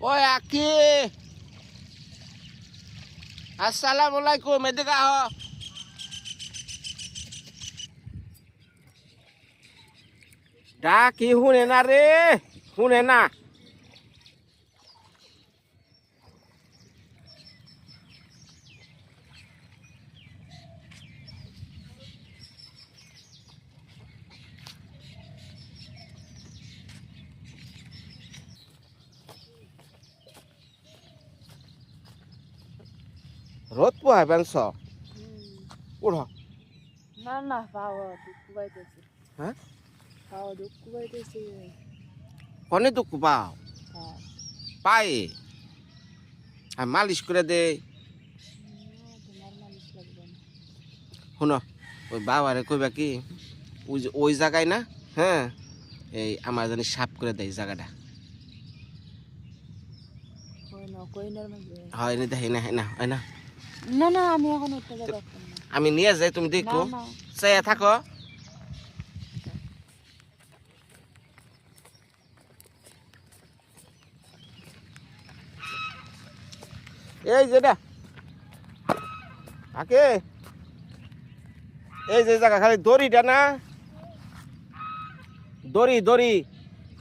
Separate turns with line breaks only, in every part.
ওই আকি। আসসালাম আলাইকুম এদিকে আহ। ডাকি শুনে না রে শুনে না। রোদ পোহাই বেঞ্চ উঠ
না না পাওয়া দুঃখ পাইতেছে
হ্যাঁ
পাওয়া দুঃখ পাইতেছে
কনে দুঃখ পাও পায়ে আর মালিশ করে দে শুনো ওই বাবারে কইবা কি ওই ওই জায়গায় না হ্যাঁ এই আমার জানি সাফ করে দেয় জায়গাটা হয় দেখি না না হয় না
না না আমি এখন উঠতে যাব
আমি নিয়ে যাই তুমি দেখো। চেয়ে থাকো। এই যেটা আকে। এই যে জায়গা খালি দড়িটা না। দড়ি দড়ি।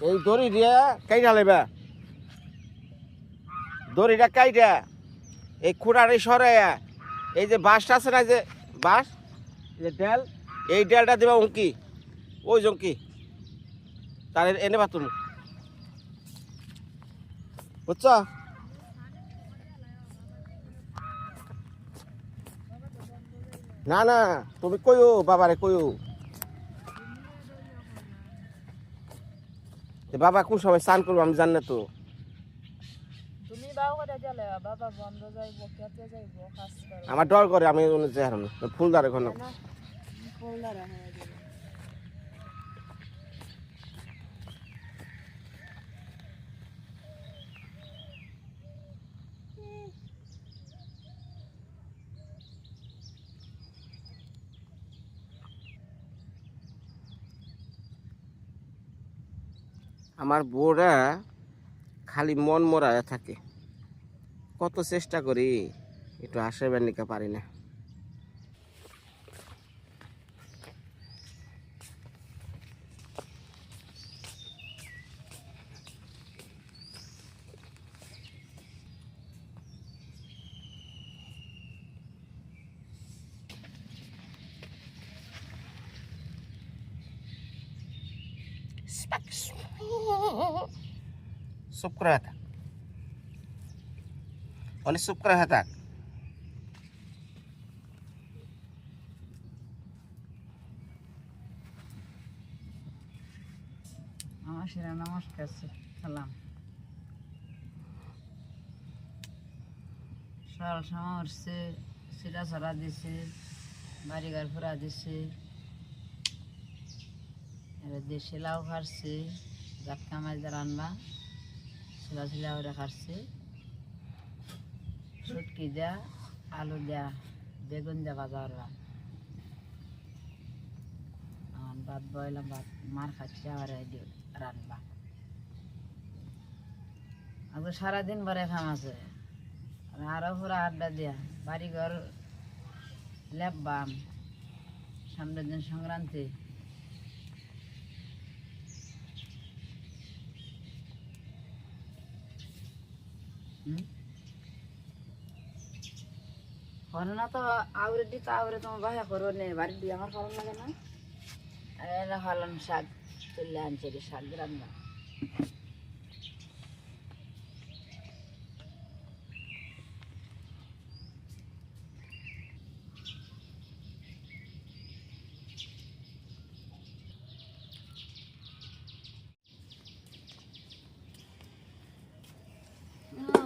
এই দড়ি দিয়ে কাইটা লেবা দড়িটা কাইটা। এই খুঁড়ারে সরাইয়া এই যে বাঁশটা আছে না যে বাঁশ যে ডেল এই ডেলটা দিবা উঙ্কি ওই জঙ্কি তার এনে বা তুমি বুঝছ? না না, তুমি কইও, বাবারে কইও। বাবা কোন সময় স্নান করব আমি জানি না তো।
করে গেলে বাবা বন্ধ যাইব কেটে যাইব কাজ করো
আমার ডর করে আমি হারানো ফুলদার এখন
হয়ে যাবে
আমার বউরা খালি মন মরায় থাকে। কত চেষ্টা করি একটু আশীর্বাদ নিতে পারি না। থাক অনেক চুপ করে
নমস্কার সালাম। ফুরা দিছে দেশে লাউ খাচ্ছে জাটকা মাছ রান্না ছিলা করে খাচ্ছে। সুটকি দেয়া আলু দেয়া বেগুন দেয়া ভাজা ওরা আমার ভাত বইলাম, ভাত মার খাচ্ছে, আবার রান্না। আগে সারাদিন পরে খাম আছে। আর আরও পুরো আড্ডা দিয়া বাড়ি ঘর লেপবাম, সামনের দিন সংক্রান্তি। হুম? করে না তো আউরে দি তো আউরে তোমার বাসা করো নে বাড়ি দিয়ে আমার ভালো লাগে না। এরা হলাম শাক তুললে আনছে রে শাক রান্না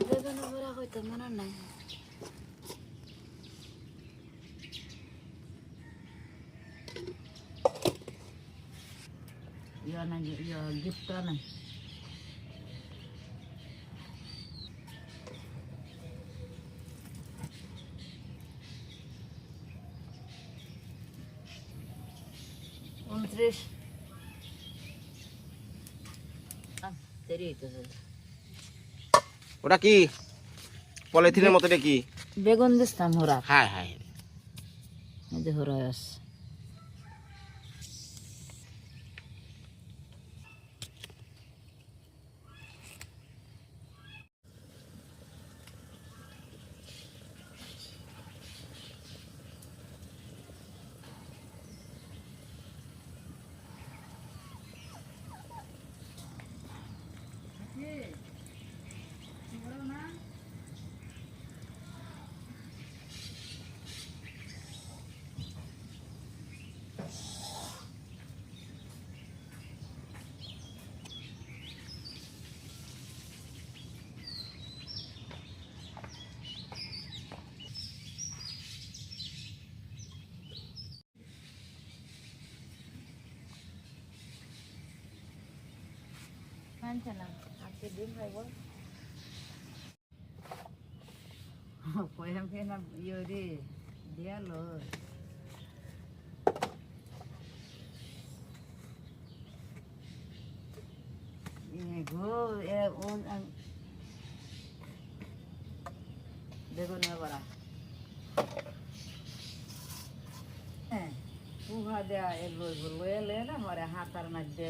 বেগুন মনে নাই ইয়া না ইয়া গিফট না উনত্রিশ
ওটা কি? পলিথিনের মতো কি?
বেগুন দিতাম হোরা
হায় হায়।
এই হোরা আছে মানছে না। আজকে ইয়ে হ্যাঁ পুহা দেয়া এলো লয়ে লে না মরে হাতার মধ্যে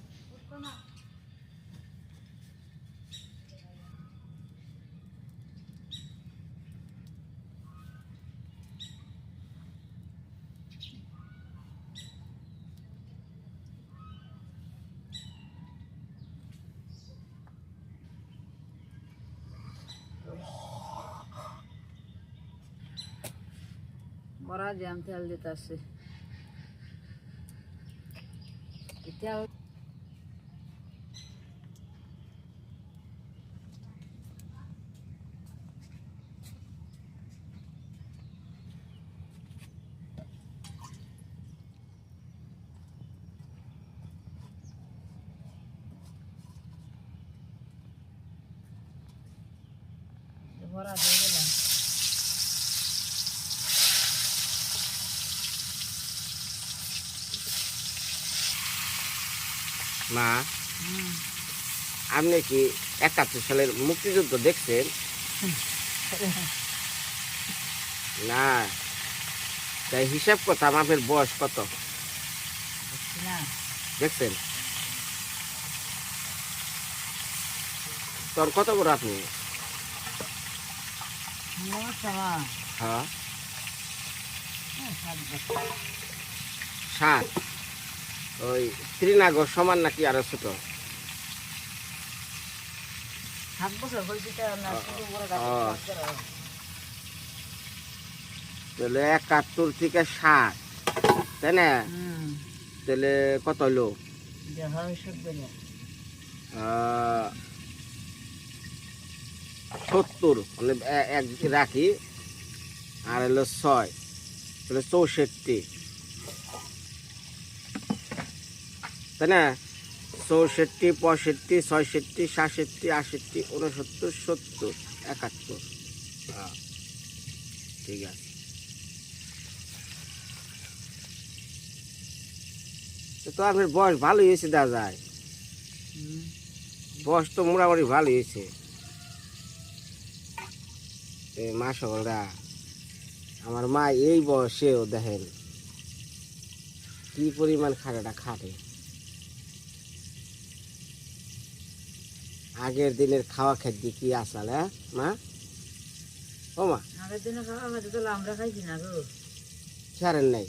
বড়া জ্যাম তেল দিতে আসে তেল
মা, আপনি কি একাত্তর সালের মুক্তিযুদ্ধ দেখছেন? না। তাই হিসাব করতাম আপনার বয়স কত? দেখছেন? তোর কত বড় আপনি? হ্যাঁ।
সাত।
ওই শ্রীনগর সমান নাকি আরও ছোট। তাহলে একাত্তর থেকে ষাট তাই না? তাহলে কত হলো সত্তর মানে এক রাখি আর হলো ছয় তাহলে চৌষট্টি। তাই না? চৌষট্টি পঁয়ষট্টি ছয়ষট্টি সাতষট্টি আষট্টি উনসত্তর সত্তর একাত্তর। হ্যাঁ, ঠিক আছে। তো আপনার বয়স ভালোই হয়েছে দাদা। যায় বয়স তো মোটামুটি ভালো হয়েছে। মা সকলরা আমার মা এই বয়সেও দেখেন কি পরিমাণ খাটাটা খাটে। আগের দিনের খাওয়া খাদ্য কি আসাল হ্যাঁ? মা? ও মা।
আগের খাওয়া আমরা খাইছি না গো।
ছাড়েন নাই।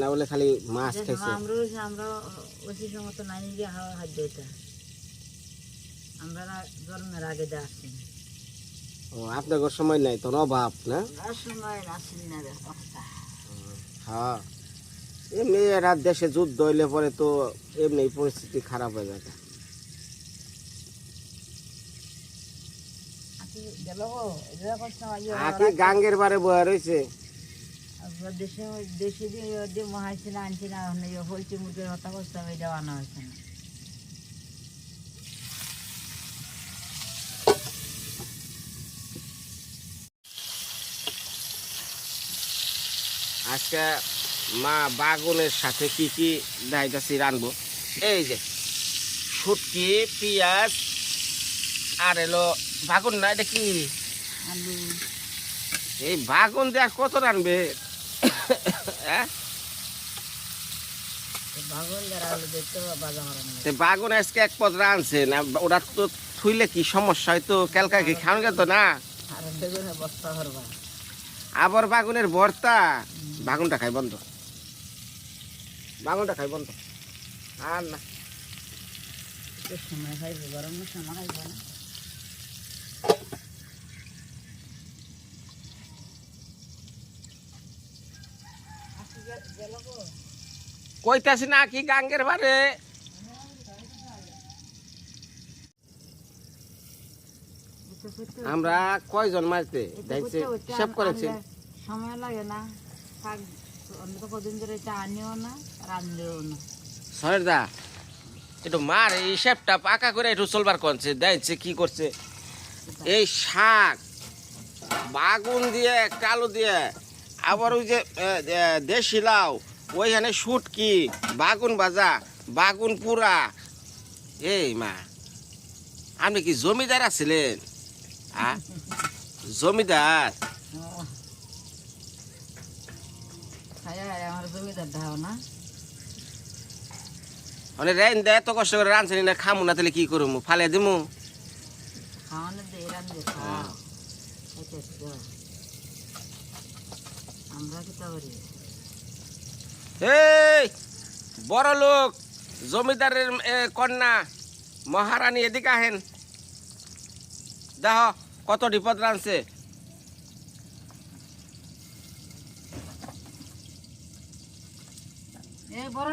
না বলে খালি মাছ খাইছে।
আমরা আমরা ওই সময় তো নাই গিয়ে খাওয়া খাদ্য এটা। আমরা জন্মের আগে
ও আপনার সময় নাই তোর অভাব না?
সময় আসেনি না
হ্যাঁ। এমনি রাত দেশে যুদ্ধ হইলে পরে তো এমনি পরিস্থিতি খারাপ হয়ে যাবে।
আকি
গাঙ্গের বারে বয়া রয়েছে
দেশে দেশে দিয়ে দিয়ে মহাইছে না আনছি না ওখানে হলচি মুরগির হত্যা এটা আনা হয়েছে না।
আজকে মা বাগুনের সাথে কি কি দাইতাছি রানবো? এই যে শুটকি পেঁয়াজ আর এলো বাগুন না এটা কি? এই বাগুন আর কত রানবে? হ্যাঁ? বাগুন আজকে এক পদ রানছে না ওরা তো থুইলে কি সমস্যা হয়তো ক্যালকা কি খাওয়ান গেত না? আবার বাগুনের ভর্তা? বাগুনটা খাই বন্ধ। বাগুনটা খাই বন্ধ। আর না।
সময় খাইবে গরম সময় খাইবে না
কইতাছি না কি গাঙ্গের বারে? আমরা কয়জন মারতে? দেখছে হিসাব করেছে।
সময় লাগে না।
মার, এই পাকা করে চলবার দেখছে কি করছে? এই বাগুন দিয়ে, কালো দিয়ে, আবার ওই যে দেশি লাউ, ওইখানে শুটকি, বাগুন ভাজা, বাগুন পুরা। এই মা, আপনি কি জমিদার আছিলেন? জমিদার
খাই আমার জমিদার ধাও না
মানে রেন এত কষ্ট করে না, খামু না, তাহলে কি করব ফালে দিমু? বড় লোক, জমিদারের কন্যা, মহারানী এদিকে আহেন। দেখ কত বিপদ রাঁধছে।
বড়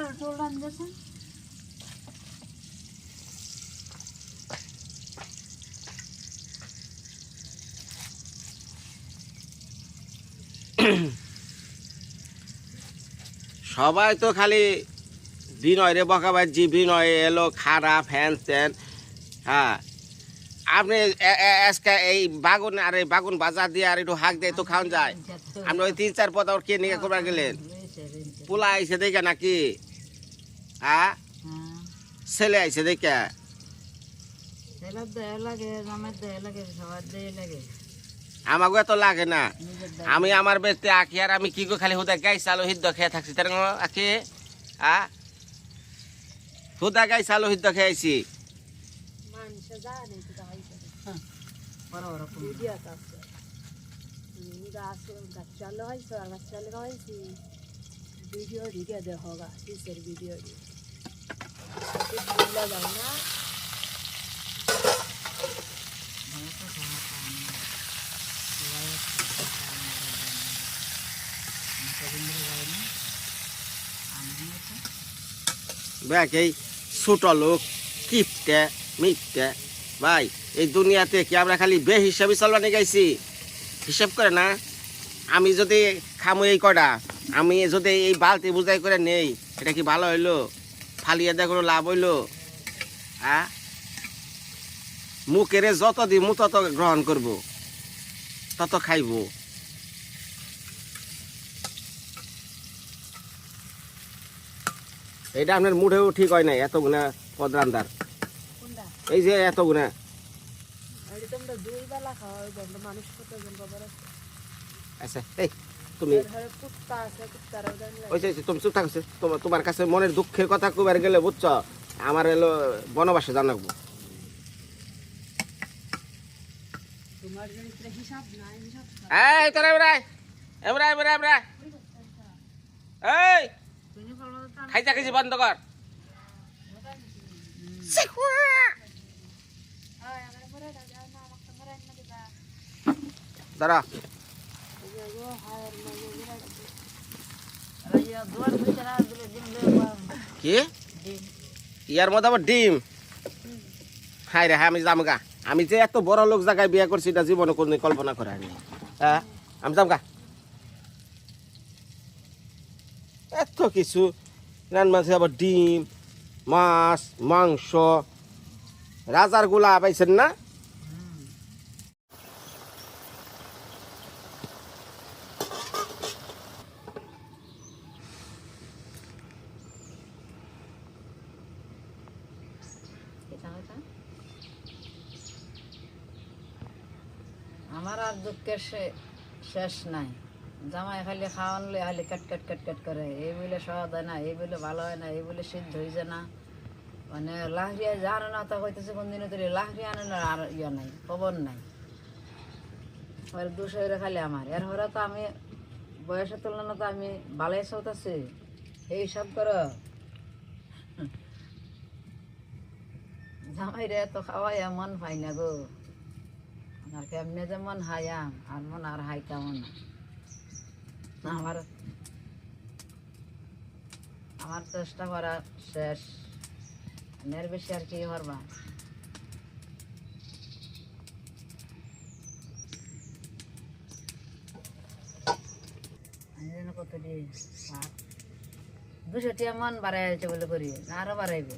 সবাই তো খালি বিনয় রে বকাবাজি বিনয় এলো খারাপ হ্যান ত্যান হ্যাঁ। আপনি আজকে এই বাগুন আর এই বাগুন বাজার দিয়ে আর একটু হাঁক দিয়ে তো খাওয়ান যায়। আপনি ওই তিন চার পদ কে নিয়ে করবার গেলেন? পোলা আইসে দেখে নাকি? হ্যাঁ
হ্যাঁ
ছেলে আইসে দেখে আমাকে এত লাগে না। আমি আমার বেতে আঁকি আর আমি কি করে খালি হুদা গাই চালো হিদ্দ খেয়ে থাকছি তার আঁকি আ হুদা গাই চালো হিদ্দ খেয়েছি
বড় ধরে যাইনি। আমিও তো।
দেখ এই ছোট লোক, কিপটে, মিপটে, ভাই, এই দুনিয়াতে কি আমরা খালি বে হিসাবে চলবানি গাইছি হিসাব করে না, আমি যদি খামু এই কটা আমি যদি এই বালতি বুঝাই করে নেই এটা কি ভালো হইল? ফালিয়ে দেয় কোনো লাভ হইল? আ মুখেরে যত দিমু তত গ্রহণ করব। তত খাইব। এটা আপনার মুঠেও ঠিক হয় নাই এত গুণা পদরান্দার। এই যে এত গুণা। আচ্ছা এই। তুমি? ওই তুমি চুপ থাকছে তোমার কাছে মনের দুঃখের কথা কবার গেলে বুঝছ আমার এলো বনবাসে জানাব
তোমার চরিত্রে হিসাব
এই তোরা এমরাই এমরাই এমরাই এমরাই। এই
তুমি বলো তো আমি-
খাইতে খাইছি বন্ধ কর। দাঁড়া। কি। ইয়ার মধ্যে আবার ডিম? হাই রে আমি যাব গা। আমি যে এত বড় লোক জায়গায় বিয়ে করছি, এটা জীবনে কোনদিন কল্পনা করে আমি হ্যাঁ আমি যাম গা। এত কিছু। রান মাঝে আবার ডিম, মাছ, মাংস। রাজার গোলা পাইছেন না
এটা ওটা। আমার দুঃখের শেষ নাই। জামাই খালি খাওয়ান লই খালি কাট কাট কাট কাট করে, এই বলে সহজ হয় না, এই বলে ভালো হয় না, এই বলে সিদ্ধ হয়েছে না। মানে লাহরিয়া জানো না তো কইতেছে কোনদিনও তোর লাহরিয়া আনে না আর ইয়ে নাই, খবর নাই। আর দুশো খালি আমার। এর হরে তো আমি, বয়সের তুলনা তো আমি ভালোই চলতেছি। এই সব করো। জামাই রে তো খাওয়াই মন পাই না গো। আর কেমনে যে মন হাইয়াম আর মন আর হাই কেমন আমার আমার চেষ্টা করা শেষ। এর বেশি আর কি করবা? কত দিয়ে দুশো টিয়া মন বাড়াই আছে বলে করি না আরও বাড়াইবে।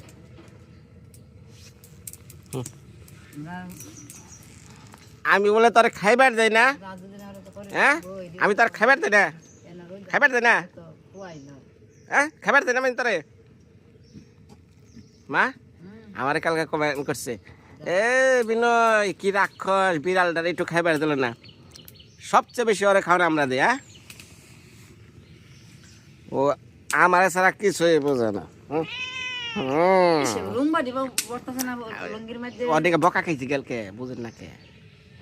আমরা
আমি বলে তোর খাইবার দেয় না। হ্যাঁ? আমি তোর খাইবার দেয় না। খাইবার দেয় না? হ্যাঁ? খাইবার দেয় না আমি তোরে? মা আমার কালকে কমেন্ট করছে। এ বিনয় কি রাক্ষস বিড়ালটার একটু খাইবার দিল না। সবচেয়ে বেশি ওরে খাওয়া আমরা দিই হ্যাঁ? ও আমার ছাড়া কিছুই বোঝে না। হুম। অনেকে বকা খাইছি গেলকে বুঝেন না কে।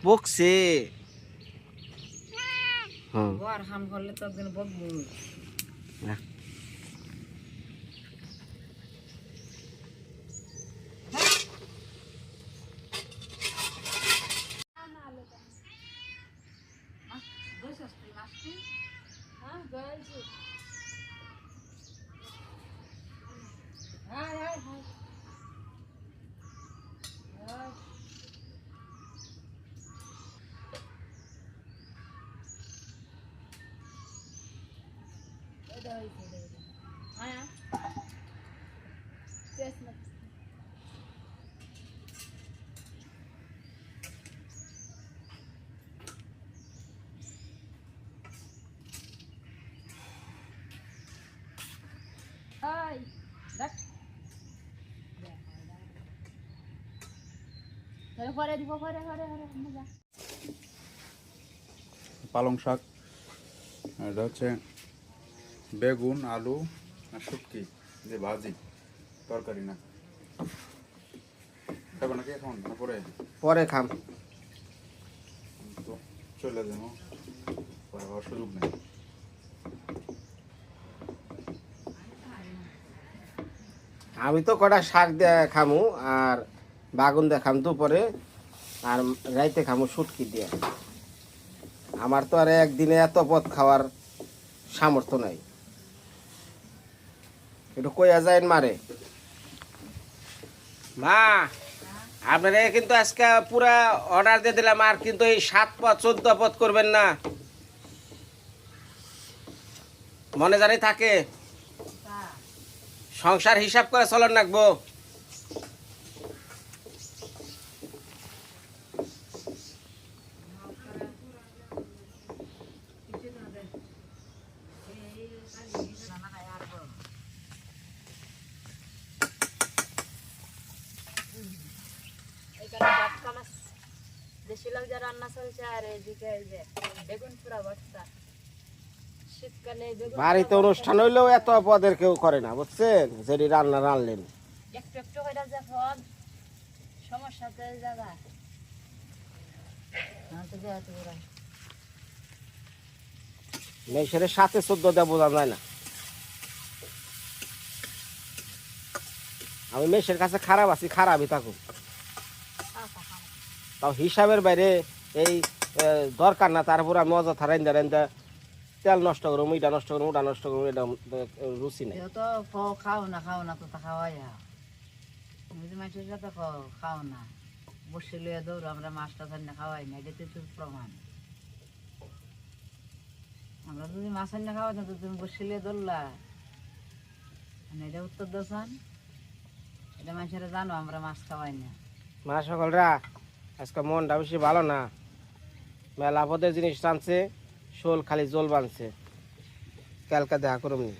বকছে। হ্যাঁ।
বর হাম করলে তো একদিন বকবো।
পরে পরে
পালং শাক এটা হচ্ছে বেগুন আলু আর শুটকি যে ভাজি তরকারি না। খাবে নাকি এখন পরে?
পরে খাম।
তো চলে যাব। পরে হওয়ার সুযোগ নেই।
আমি তো কটা শাক দিয়ে খামু আর বাগুন দিয়ে খাম দুপুরে আর রাইতে খামু শুটকি দিয়ে। আমার তো আর একদিনে এত পথ খাওয়ার সামর্থ্য নাই। একটু কইয়া যায় মারে। মা আপনারা কিন্তু আজকে পুরা অর্ডার দিয়ে দিলাম আর কিন্তু এই সাত পথ চোদ্দ পথ করবেন না। মনে জানি থাকে। সংসার হিসাব করে চলন রাখব
এখানে ভর্তা মাছ দেশি যা রান্না চলছে আর এদিকে এই যে বেগুন পুরা ভর্তা। শীতকালে
বাড়িতে অনুষ্ঠান হইলেও এত পদের কেউ করে না বুঝছেন? যদি রান্না রানলেন।
একটু একটু করে যে ফল সমস্যাতে জায়গা।
হ্যাঁ
সাথে চোদ্দ দেওয়া বোঝা যায় না। আমি মেয়েছের কাছে খারাপ আছি খারাপই থাকুক। তাও হিসাবের বাইরে এই দরকার না তারপর আমি অযথা রাইন্দা রাইন্দা তেল নষ্ট করুম ইটা নষ্ট করুম ওটা নষ্ট করুম এটা রুচি নেই।
খাও খাও না খাও না তো খাওয়াই তুমি যদি মানুষের সাথে খাও না। বসে লইয়া দৌড় আমরা মাছটা খাওয়াই না এটা তো প্রমাণ। আমরা যদি মাছ খাওয়াই না তো তুমি বসে লইয়া দৌড়লা। মানে এটা উত্তর দোষান এটা মানুষেরা জানো আমরা মাছ খাওয়াই না।
মা সকলরা আজকে মনটা বেশি ভালো না। মেলা পদের জিনিস টানছে, শোল খালি জল বানছে। কালকে দেখা করুমনি